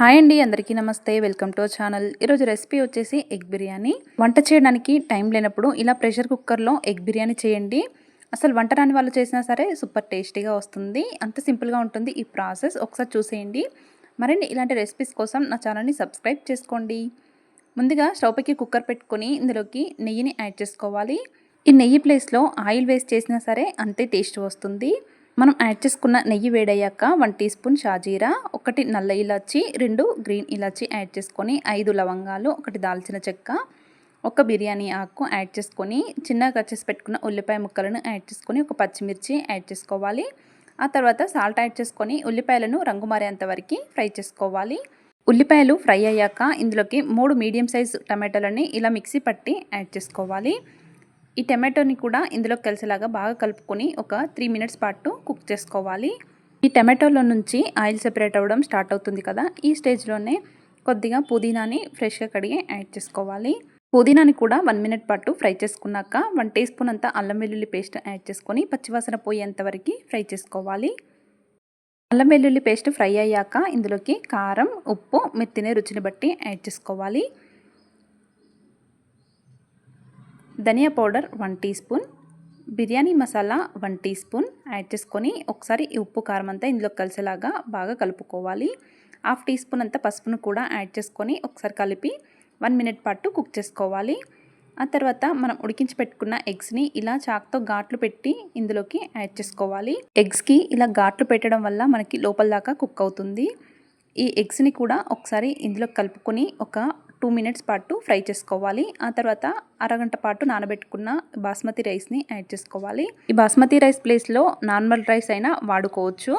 Hi అండి అందరికీ నమస్తే. Welcome to channel. ఈరోజు రెసిపీ వచ్చేసి ఎగ్ బిర్యానీ. వంట చేయడానికి టైం లేనప్పుడు ఇలా ప్రెషర్ కుక్కర్లో ఎగ్ బిర్యానీ చేయండి. అసలు వంట రాని వాళ్ళు చేసినా సరే సూపర్ టేస్టీగా వస్తుంది. అంత సింపుల్గా ఉంటుంది ఈ ప్రాసెస్. ఒకసారి చూసేయండి. మరిన్ని ఇలాంటి రెసిపీస్ కోసం నా ఛానల్ని సబ్స్క్రైబ్ చేసుకోండి. ముందుగా స్టవ్ పైకి కుక్కర్ పెట్టుకొని ఇందులోకి నెయ్యిని యాడ్ చేసుకోవాలి. ఈ నెయ్యి ప్లేస్లో ఆయిల్ వేస్ట్ చేసినా సరే అంతే టేస్ట్ వస్తుంది. మనం యాడ్ చేసుకున్న నెయ్యి వేడయ్యాక వన్ టీ స్పూన్ షాజీరా ఒకటి నల్ల ఇలాచి రెండు గ్రీన్ ఇలాచి యాడ్ చేసుకొని ఐదు లవంగాలు ఒకటి దాల్చిన చెక్క ఒక బిర్యానీ ఆకు యాడ్ చేసుకొని చిన్నగా కట్ చేసి పెట్టుకున్న ఉల్లిపాయ ముక్కలను యాడ్ చేసుకొని ఒక పచ్చిమిర్చి యాడ్ చేసుకోవాలి. ఆ తర్వాత సాల్ట్ యాడ్ చేసుకొని ఉల్లిపాయలను రంగు మారేంత వరకు ఫ్రై చేసుకోవాలి. ఉల్లిపాయలు ఫ్రై అయ్యాక ఇందులోకి మూడు మీడియం సైజ్ టమాటాలని ఇలా మిక్సీ పట్టి యాడ్ చేసుకోవాలి. ఈ టమాటోని కూడా ఇందులో కలిసేలాగా బాగా కలుపుకొని ఒక త్రీ మినిట్స్ పాటు కుక్ చేసుకోవాలి. ఈ టమాటోలో నుంచి ఆయిల్ సెపరేట్ అవ్వడం స్టార్ట్ అవుతుంది కదా ఈ స్టేజ్లోనే కొద్దిగా పుదీనాని ఫ్రెష్గా కడిగి యాడ్ చేసుకోవాలి. పుదీనాని కూడా వన్ మినిట్ పాటు ఫ్రై చేసుకున్నాక వన్ టీ స్పూన్ అంతా అల్లం వెల్లుల్లి పేస్ట్ యాడ్ చేసుకొని పచ్చివాసన పోయేంత వరకు ఫ్రై చేసుకోవాలి. అల్లం వెల్లుల్లి పేస్ట్ ఫ్రై అయ్యాక ఇందులోకి కారం ఉప్పు మీరు తినే రుచిని బట్టి యాడ్ చేసుకోవాలి. ధనియా powder one teaspoon biryani masala one teaspoon add చేసుకొని ఒకసారి ఉప్పు కారం అంతా ఇందులో కలిసేలాగా బాగా కలుపుకోవాలి. హాఫ్ టీ స్పూన్ అంతా పసుపును కూడా యాడ్ చేసుకొని ఒకసారి కలిపి వన్ మినిట్ పాటు కుక్ చేసుకోవాలి. ఆ తర్వాత మనం ఉడికించి పెట్టుకున్న ఎగ్స్ని ఇలా చాక్తో ఘాట్లు పెట్టి ఇందులోకి యాడ్ చేసుకోవాలి. ఎగ్స్కి ఇలా ఘాట్లు పెట్టడం వల్ల మనకి లోపల దాకా కుక్ అవుతుంది. ఈ ఎగ్స్ని కూడా ఒకసారి ఇందులో కలుపుకొని ఒక టూ మినిట్స్ పాటు ఫ్రై చేసుకోవాలి. ఆ తర్వాత అరగంట పాటు నానబెట్టుకున్న బాస్మతి రైస్ని యాడ్ చేసుకోవాలి. ఈ బాస్మతి రైస్ ప్లేస్లో నార్మల్ రైస్ అయినా వాడుకోవచ్చు.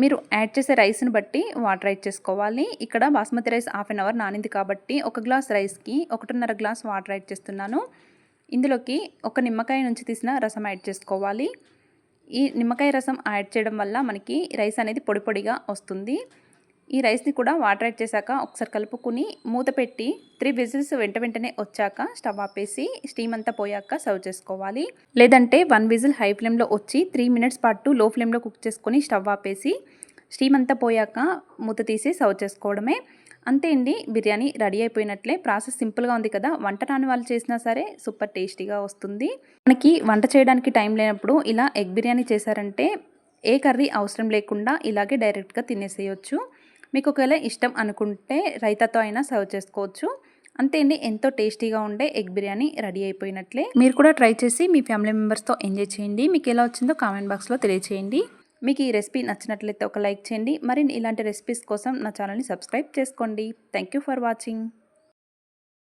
మీరు యాడ్ చేసే రైస్ని బట్టి వాటర్ యాడ్ చేసుకోవాలి. ఇక్కడ basmati rice half an hour నానింది కాబట్టి ఒక గ్లాస్ రైస్కి ఒకటిన్నర గ్లాస్ వాటర్ యాడ్ చేస్తున్నాను. ఇందులోకి ఒక నిమ్మకాయ నుంచి తీసిన రసం యాడ్ చేసుకోవాలి. ఈ నిమ్మకాయ రసం యాడ్ చేయడం వల్ల మనకి రైస్ అనేది పొడి పొడిగా వస్తుంది. ఈ రైస్ని కూడా వాటర్ యాడ్ చేశాక ఒకసారి కలుపుకుని మూత పెట్టి త్రీ విజిల్స్ వెంట వెంటనే వచ్చాక స్టవ్ ఆపేసి స్టీమ్ అంతా పోయాక సర్వ్ చేసుకోవాలి. లేదంటే వన్ విజిల్ హై ఫ్లేమ్లో వచ్చి త్రీ మినిట్స్ పాటు లో ఫ్లేమ్లో కుక్ చేసుకొని స్టవ్ ఆపేసి స్టీమ్ అంతా పోయాక మూత తీసి సర్వ్ చేసుకోవడమే. అంతే అండి బిర్యానీ రెడీ అయిపోయినట్లే. ప్రాసెస్ సింపుల్గా ఉంది కదా. వంట రాని వాళ్ళు చేసినా సరే సూపర్ టేస్టీగా వస్తుంది. మనకి వంట చేయడానికి టైం లేనప్పుడు ఇలా ఎగ్ బిర్యానీ చేశారంటే ఏ కర్రీ అవసరం లేకుండా ఇలాగే డైరెక్ట్గా తినేసేయచ్చు. మీకు ఒకవేళ ఇష్టం అనుకుంటే రైతాతో అయినా సర్వ్ చేసుకోవచ్చు. అంతే అండి ఎంతో టేస్టీగా ఉండే ఎగ్ బిర్యానీ రెడీ అయిపోయినట్లే. మీరు కూడా ట్రై చేసి మీ ఫ్యామిలీ మెంబర్స్తో ఎంజాయ్ చేయండి. మీకు ఎలా వచ్చిందో కామెంట్ బాక్స్లో తెలియచేయండి. మీకు ఈ రెసిపీ నచ్చినట్లయితే ఒక లైక్ చేయండి. మరిన్ని ఇలాంటి రెసిపీస్ కోసం నా ఛానల్ని సబ్స్క్రైబ్ చేసుకోండి. Thank for watching.